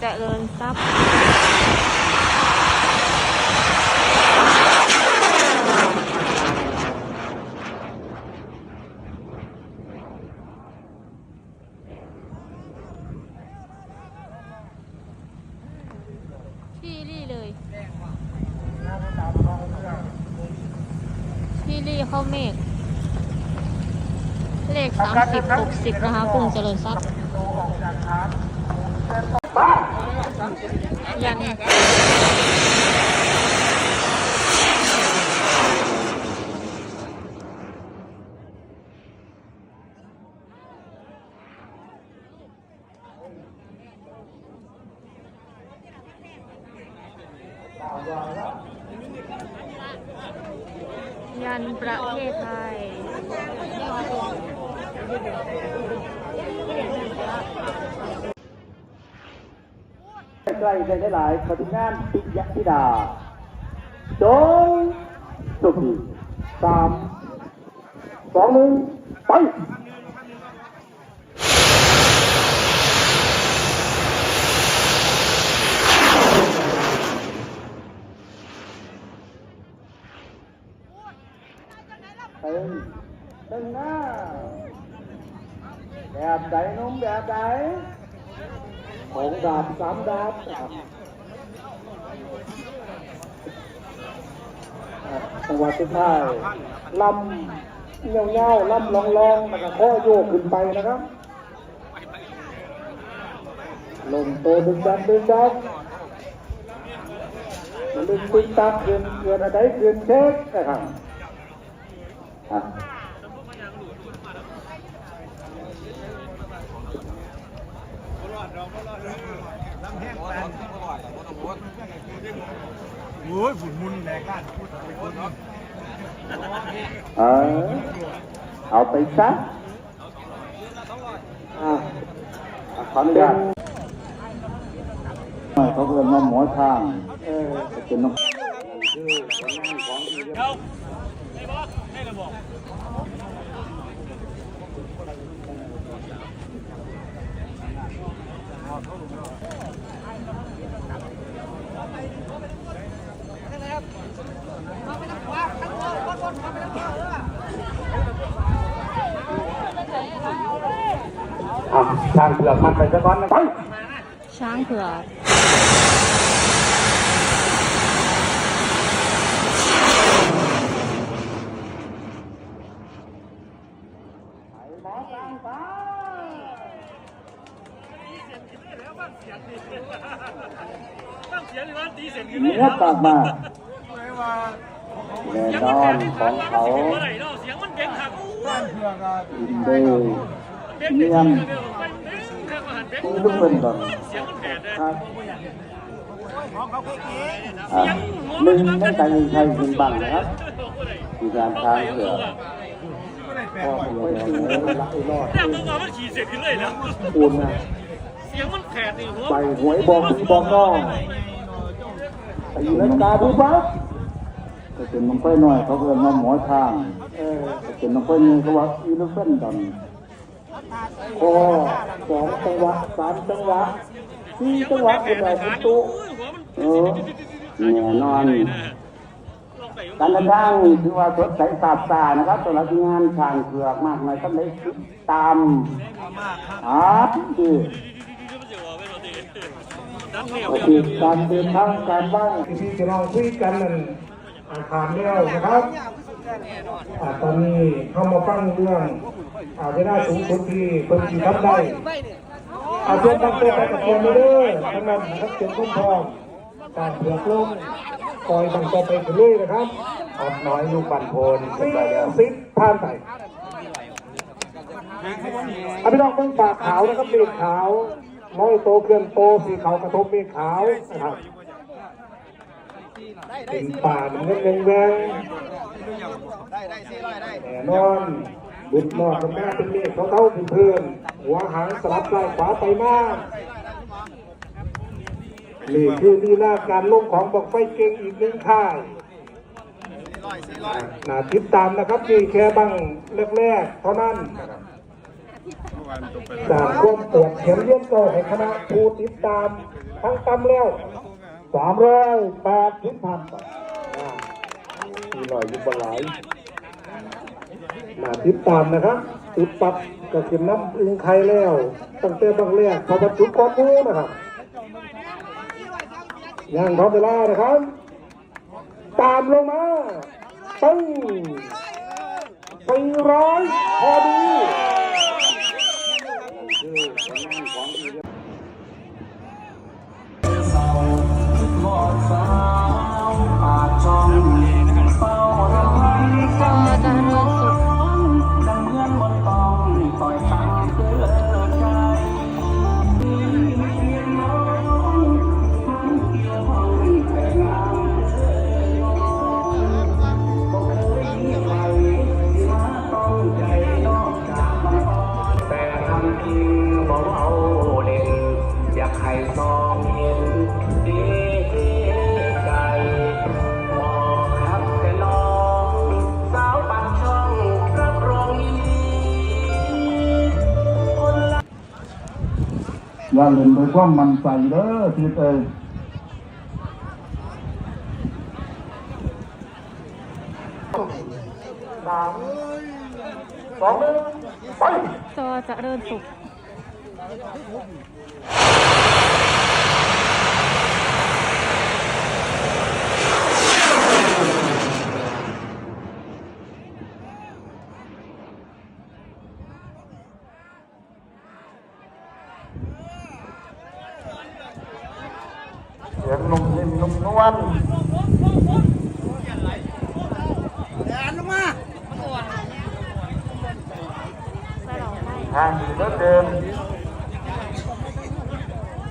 เจริญทรัพย์ที่รี่เลยที่รี่เข้าเมฆเลขสามสิบหกสิบนะคะกรุงเจริญทรัพย์ ยันยันประเทศไทย ใกล้ใจหลายขอทุกงานปิยธิดาโจงสุขีสามสองหนึ่งไป ตึงตึงหน้า แบบไหนนุ่มแบบไหน ของดาบสามดาบ นะครับจังหวะสุดท้ายลำเงี้ยวๆลำลองๆแล้วก็ข้อโยกขึ้นไปนะครับลงโตดึงดันดึงดันมันดึงตึงตักเกินเกินอะไรเกินเช็คนะครับ โอ้ยฝุ่นมุนแรงก้านพูดไปคนเนาะเออเอาไปซะอะอะขออนุญาตไม่เขาเรียกว่าหมอทางเออเป็นน้องอะ ทางเผือกมันไปซะก่อนนะช้างเผือกหมอทางไปตั้งเสียงเลยว่าตีเสียงอยู่เนื้อปากมาไม่ว่า แน่นอนของเขาอินโดเนียนผู้เพื่อนเดย์เก่งเดียวเดียวได้งข้างหันเด้งที่ลูกเงินก่อนเสียงมันแผดเลยครับหนึ่งในใจใครเป็นบังนะครับมีการทางเผือกพ่อพยายามรักไอ้รอดแต่เมื่อวานมันขี่เสียงขึ้นเลยแล้วปูนนะเสียงมันแผดนี่หัวใส่หวยบอกมีบอกน้องตีลังกาดูบ้า จะเป็นน้องไฟหน่อยเขาเรียกว่าหมอทางเออจะเป็นน้องไฟนี่เขาว่าอีลูกเส้นดำโอ้สองจังหวะสามจังหวะสี่จังหวะเป็นไรเป็นตุหัวมันเออแน่นอนการเดินทางถือว่าสดใสสาบสานะครับสำหรับงานช่างเผือกมากมายก็ได้ติดตามอาที่ดังเหนียวปฏิการเดินทางการว่างที่จะลองคุยกันนั่น อาคารเดียวนะครับอ่าตอนนี้เข้ามาฟังเรื่องอาเวลาสูงสุดที่เพิ่นที่ทำได้อาเชิญตั้งตัวไปกับตัวมาเด้อทั้งนั้นนะครับเชิญคุ้มครองการเผือกลงปล่อยตั้งตัวไปกันเลยนะครับอดน้อยลูกบันโพนสิบสิบผ่านไปอภิน้องเมืองปากขาวนะครับเมฆขาวน้อยโตเคลื่อนโตสีขาวกระทบเมฆขาวนะครับ เป็นป่าเงินเงินแวงแน่นอนบุดนอดกับแม่เป็นเมฆเขาเท่าเป็นเพื่อนหัวหางสลับซ้ายขวาไปมากนี่คือลีลาการลงของบอกไฟเก่งอีกหนึ่งค่ายน่าติดตามนะครับนี่แค่บังแรกๆเท่านั้นจากร่วมตรวเข็มเลี้ยงโตให้คณะผู้ติดตามทั้งตำแล้ว สามร้อยแปดสิบพันมีหน่อยยู่บหลายมาติดตามนะครับจุดปับก็คือน้ำอึงไข่แล้ว ตั้งแต่บางแรกพอมาจุดก้อนนู้นะครับยังพร้อมเวลานะครับ ตามลงมาตึ้งสี่ร้อยพอดี อย่าเล่นโดยความมันใจเด้อทีเอ้ยสามสองหนึ่งไปก็เจริญสุข เสียงนุ่มนิ่มนุ่มนวล ทางดีเหลือเดิน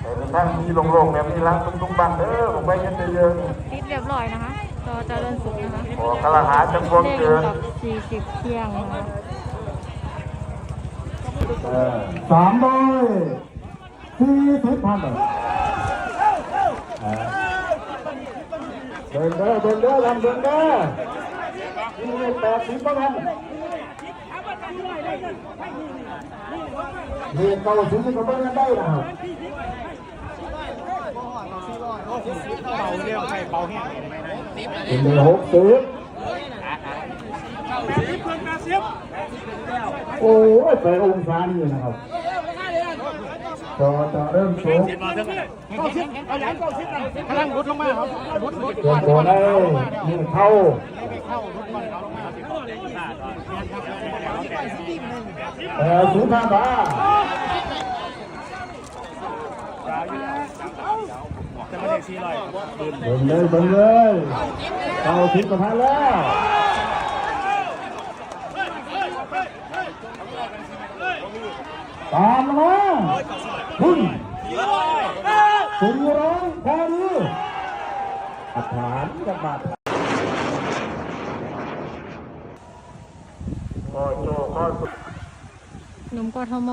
แต่เป็นทางที่โล่งๆแบบนี้ล้างตุ้งๆบังเด้อผมไปกันเยอะติดเรียบร้อยนะคะก็เจริญสุขนะคะๆขอกระหาจังพวงเลขเกินกับสี่สิบเที่ยงนะคะสามร้อยสี่สิบพันเดินเด้อเดินเด้อลำเดินเด้อนี่แปดสิบพัน เรียนเก้าสิบก็เบิ่งกันได้นะครับเป็นเลยหกสิบโอ้ยไปองศานี่นะครับจอจะเริ่มสูงพลังรุดลงมาครับรุดรุดเตรียมตัวได้ยิงเข้า เออสูงทางบ้าจะมาเบิ่งเลยเบิ่งเลยเข้าทิศกระพันแล้วตามมาคุณสุนร้องพอดีอาฐานกับมาโอ้โจข้อสุด ห นมกทม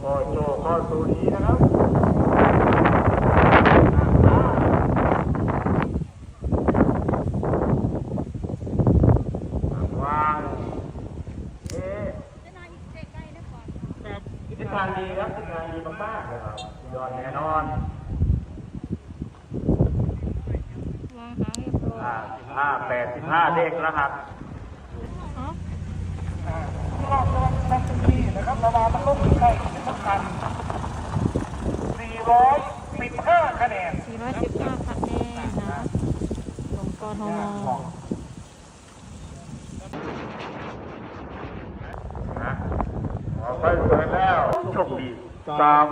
โอ้โจข้อสูดีนะครับ วางเอ๊ะ ทิศทางดีครับทิศทางดีมากๆเลยครับยอดแน่นอนวางหางเรียบร้อยอ่าห้าแปดสิบห้าเลขรหัสอ๋อรอบรอบรอบที่นะครับระบาดมันลงใกล้ที่สำคัญสี่ร้อยสิบห้าคะแนนสี่ร้อยสิบห้าคะแนนนะหนุ่มกทม ขอ ไปเปิดแล้วโชคดีสาม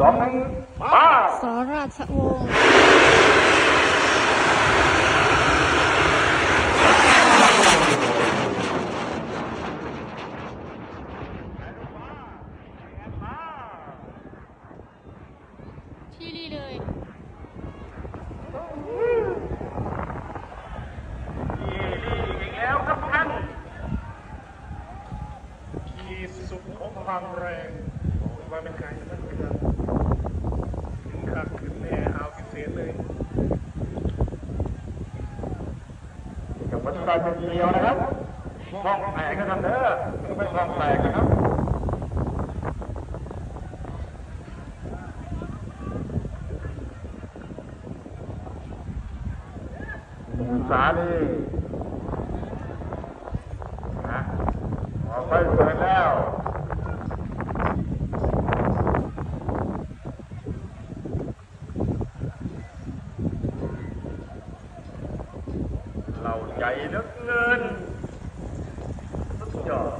สองหนึ่งมาสราชวงศ์ ความแรงว่าเป็นการนั่นเป็นการขึ้นคักขึ้นแน่เอาพิเศษเลยกับวัตถุดิบเป็นเดียวนะครับห้องแตกก็ทำเด้อก็เป็นห้องแตกนะครับองศานี่นะออกไปเปิดแล้ว เราใจเหลือเกินสุดยอด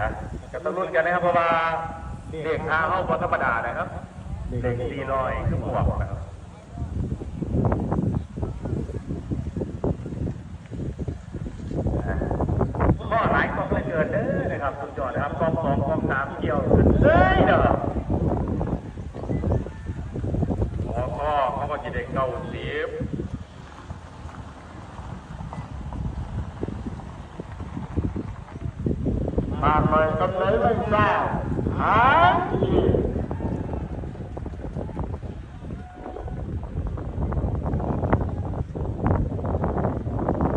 นะก็ต้องรุ่นกันนะครับเพราะว่าเด็กอาเข้าบอธรรมดานะครับ เด็กสี่ร้อยขึ้นบวกนะครับข้อหลายกองเหลยเกินเด้อนะครับสุดยอดนะครับกองสองกองสามเกี่ยวขึ้นเลยเด้อ หมอก็เขาก็จะได้เก้าสิบมาใหม่กำไรไม่ทรา บหาอีก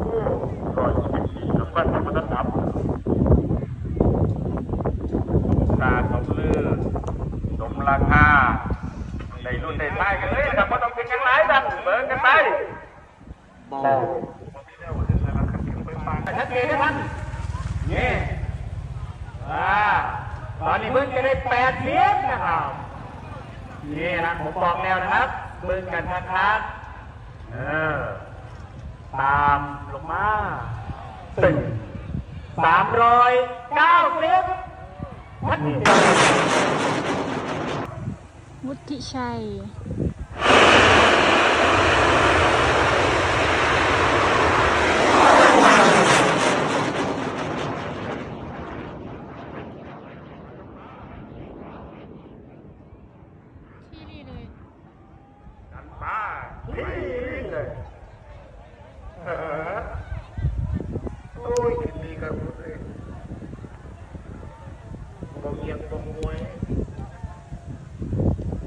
โอ้ร้อยสิบสี่น้ำปั้นธรรมดาดับตาเขาเลือสมราคา ในรุ่นในท้ายกันเลยนะครับก็ต้องเป็นกันหลายดันเบิร์กันไปบอลชัดเจนนะท่านนี่อ่าตอนนี้เบิ้งจะได้แปดเมตรนะครับนี่นะผมบอกแล้วนะครับเบิ้งกันนะครับเออตามลงมาตึงสามร้อยเก้าสิบชัดเจน ธิชัย ที่นี่เลย กันป้าพี่เลยเออโอ้ยกินดีกันหมดเลยบ่เกียงบ่มวย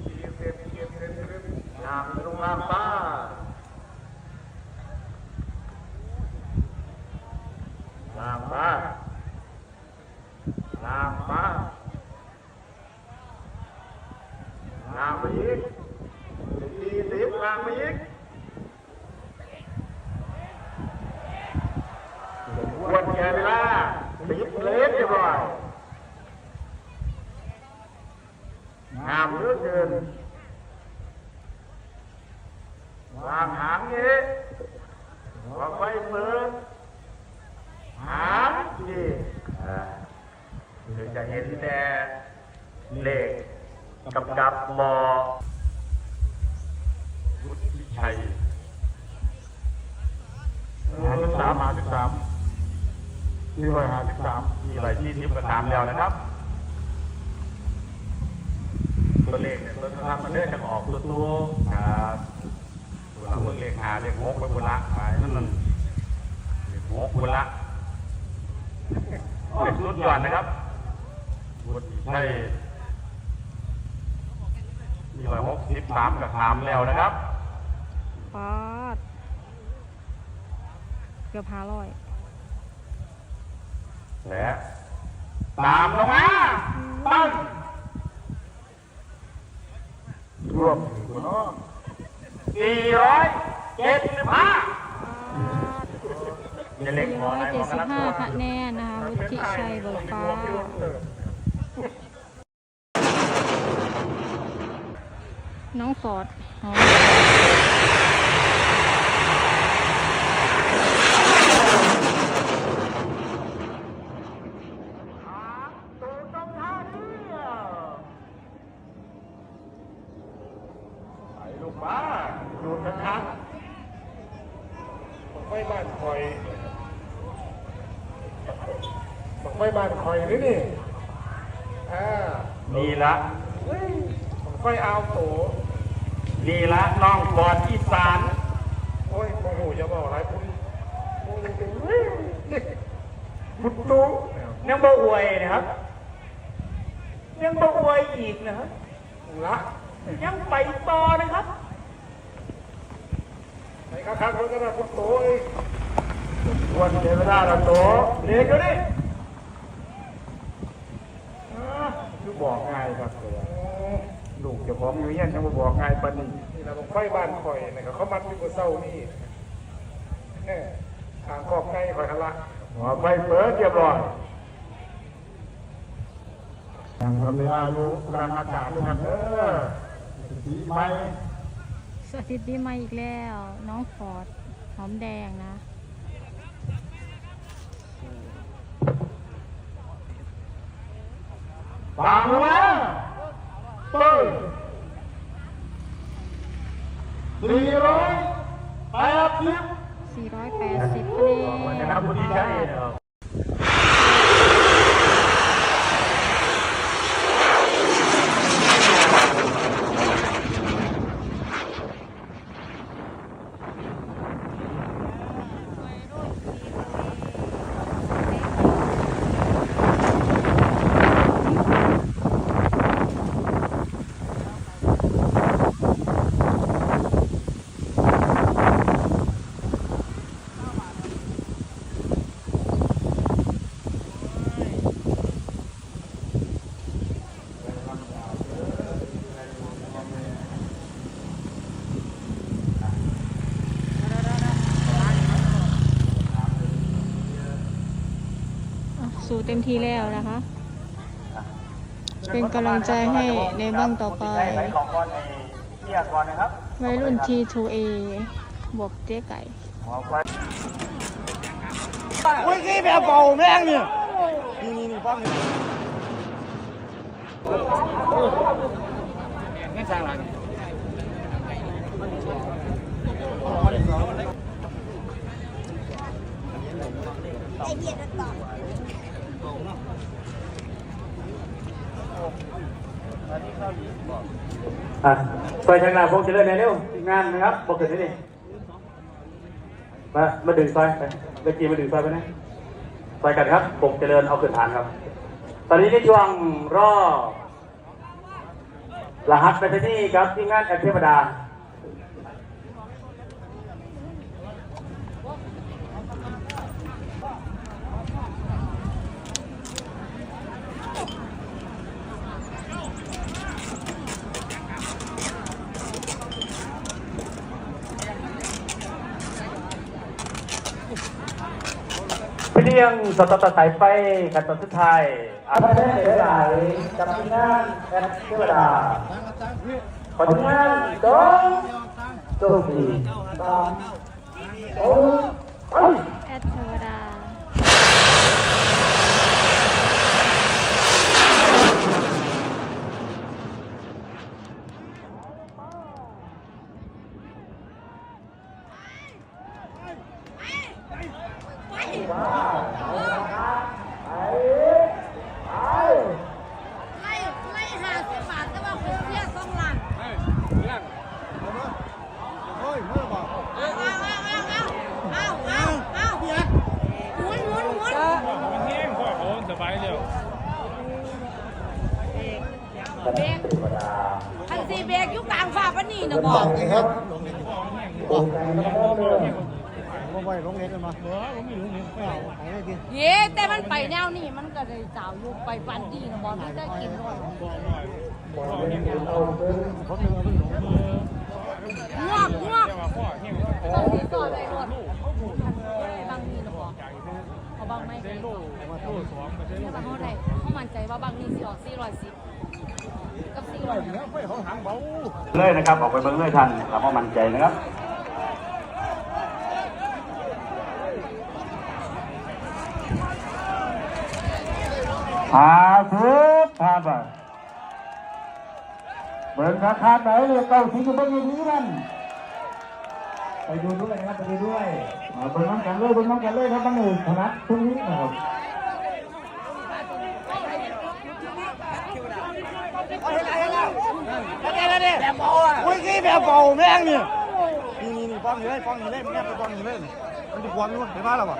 เกียงเต็มเกียงเต็มเต็มน้ำลงน้ำป้าน้ำป้าน้ำป้า น้ำ จะออกตัวตัวครับตัวเราเพิ่งเลขหาเลขหกไปบุละไปนั่นนั่นเลขหกบุละเลขสุดยอดนะครับวุฒิชัยมีร้อยหกสิบสามกับสามแล้วนะครับปาดเกือบห้าร้อยและตามลงมาปั้ง รวมสี่ร้อยเจ็ดสิบห้าจะเล็กพอไหนพอกันแล้วคะแนนนะคะวุฒิชัยเบิกฟ้าน้องฟอร์ดอ๋อ ตูตรงท่าเรือไปลูกป้าดูดชัด บอกไว้บ้านคอยบอกไว้บ้านคอยนี่นี่อ่านี่ละเฮ้ยบอกไว้เอาโตนี่ละน้องบอดอีสานโอ้ยโมโหอย่าบอกอะไรคุณโอ้ยเฮ้ยพุทโตู้ยังบ่อวยนะครับ ยังบ่อวยอีกนะครับละยังไปต่อนะครับไอ้ข้างๆเขาก็ได้พุทโตู้ไอ้วันเวดาละโตเด็กอยู่นี่คือบอกง่ายครับลูกเจะพร้า ขอมอยู่เงี้ยจะมาบอกง่ายปานนี้นี่เราบอกไฟบ้านข่อยนะครับเขามัดอยู่กับเศร้านี่เนี่ยทางคอบใกล้ข่อยทะละหัวไฟเปิดเรียบร้อยทางพระเมียรู้การอากาศด้วยกันเออสีไม้สวัสดีปีใหม่อีกแล้ว น้องฟอร์ดหอมแดงนะฟังแล้วเปิด สี่ร้อยแปดสิบ 480คะแนน นะครับคุณดีใจนะครับ อะ สู้เต็มที่แล้วนะคะ เป็นกำลังใจให้ในบ้างต่อไปของก่อนในเที่ยก่อนนะครับวัยรุ่น T2A บวกเจ๊ไก่อุ้ยกี้แบบเบาแม่งเนี่ยนี่นี่นี่ฟังนี่งั้นสร้างหลังอ่ะไปทางหน้าพงเจริญเร็วงานนะครับบอกเกิดที่นี่มามาดึงซอยไปเมื่อกี้มาดึงซอยไปนะซอยกันครับพงเจริญเอาขึ้นฐานครับ ตอนนี้ในช่วงรอรหัสไปที่นี่ครับทีมงานแอปเทวดา ยงสตตสายไฟกันตอนสุดท้ายอาภาแม่เดือดไหลกับทีมงานแอปเทวดาขอทีมงานจงโชคดีตามโอ้ย แอดเทวดา ไล่ไล่หาสิบบาทก็ว่าคนเสียสองหลังเอาเอาเอาเอาเอาเอาเอาหมุนหมุนหมุน แห้งพ่อเขาสบายแล้ว เบรกคันสีเบรกอยู่กลางฟ้าปะนี่นะบอก หัวผมมีลุงนี่ไม่เอา เย้แต่มันไปแน วนี้มันก็เลยจ่าวอยู่ไปปันดีนะบอกมันได้กินด้วยบอกหน่อยพ่อยังเป็นเอาผมนึกว่าเป็นหลงวกงวกตอแห้งต้ต่อเลยรถบางนี่นะบอกเขาบางไม่ได้โล่โล่สองกับเซโล่แต่เขาได้เขามั่นใจว่าบางนี่สิออกสี่ร้อยสิบกับสี่ร้อยเลยนะครับออกไปเบิ้งเลยทันถามว่ามั่นใจนะครับ อาทุกทาบะเบิร์ราคาไหนเลยเก้าสิบก็เป็นอย่างนี้นั่นไปดูด้วยนะครับไปดูด้วยเอาเบิร์น้ำกันเลยเบิร์น้ำกันเลยครับบังเอิญถนัดตรงนี้นะครับอุ้ยกี้แบบเบาแม่งเนี่ยนี่นี่นี่ฟังนี่เลยฟังนี่เลยมันแง่ไปฟังนี่เลยมันจะควงอยู่เห็นไหมล่ะวะ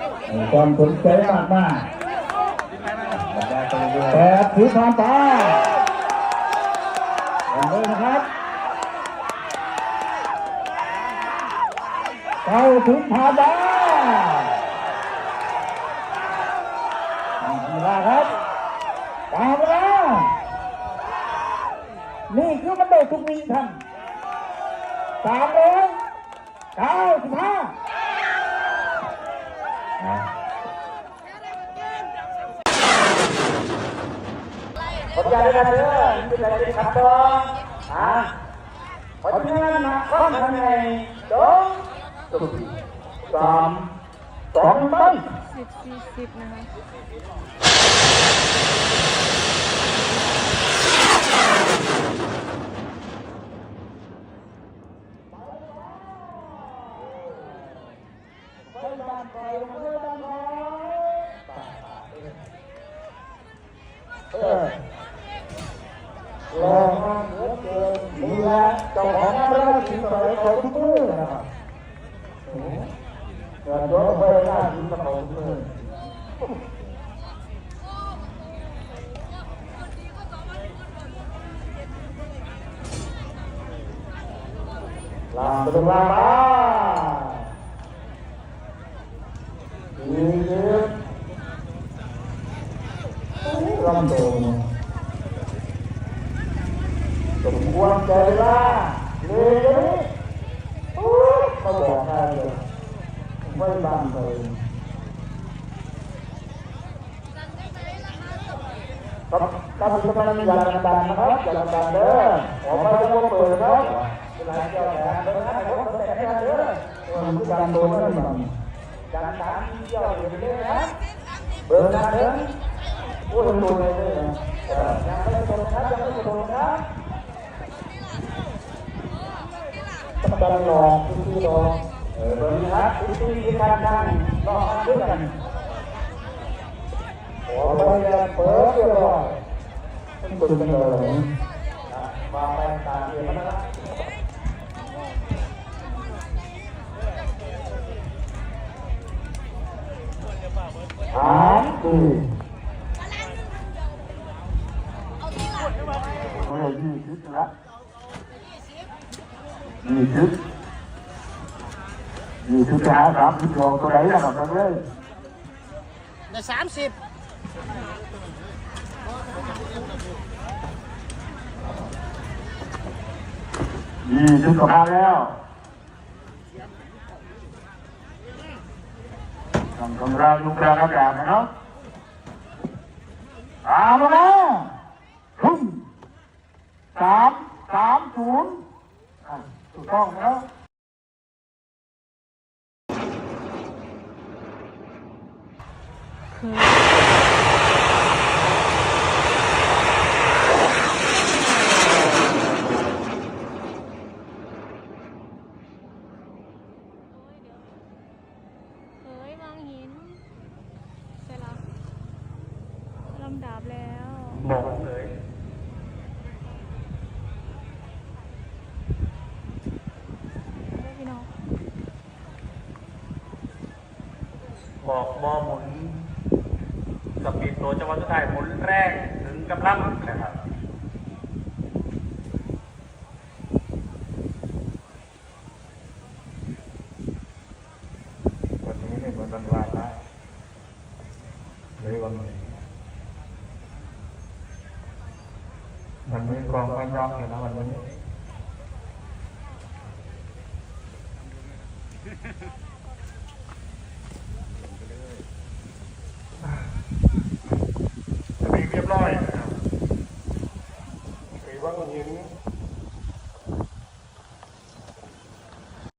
ความสนใจมากมาก แปดถือผ่านไปลงเลยนะครับเข้าถึงผ่านไปกีฬาครับตามไปแล้วนี่คือมันได้ทุกวีทันสามร้อยเก้าสิบห้า ขอบใจกันเด้อเป็นอะไรครับต้องอะขอที่นั่นนะข้อนทำไงสองสามสองต้นสิบสี่สิบนะคะ รอมาเหลือเกินนี่แหละเจ้าของร้านสินสอดเขาทุกมือนะครับเกิดรถไฟหน้าสินสอดทุกมือ ลามไปตรงลามมาดีดีลำโดงสม ควรใจละเลยเลยโอ้ยเขาบอกได้เลยไม่บังเลยครับครับทุกท่านอย่าดันนะครับอย่าดันเด้อผมไม่ได้ว่าเปิดครับเลามแต่แค่เด้อมันคือการโดนนั่นมันดันตามเจ้าเดี๋ยนะเบอร์นั้นเด้อโอ้ยโดนเลยนะยังไม่ได้โดนครับยังไม่โดนครับต้องรลองทุกๆลอเออเบอร์นี้ครับทุกๆที่การดังลอด้วยกันขอไปแล้วเปิดเรียบร้อยต้องกดกันเลยมาไปตามเรียนนะครับ สามสี่โอ้ยยี่สิบละยี่สิบยี่สิบจะหาสามสิบส องตัวไหนล่ะครับท่านเอ้ยได้สามสิบยี่สิบกเราแล้วทำกำลังลุกแรงอากาศนะครับเอามาแล้วทุ่มสามสามศูนย์ถูกต้องแล้วคือเฮ้ยมองหินเสร็จแล้วลำดับแล้ว บอกเลย เฮ้ยพี่น้อง บอกบอหมุนสปีดตัวจังหวะสุดท้ายหมุนแรกถึงกำลังนะครับ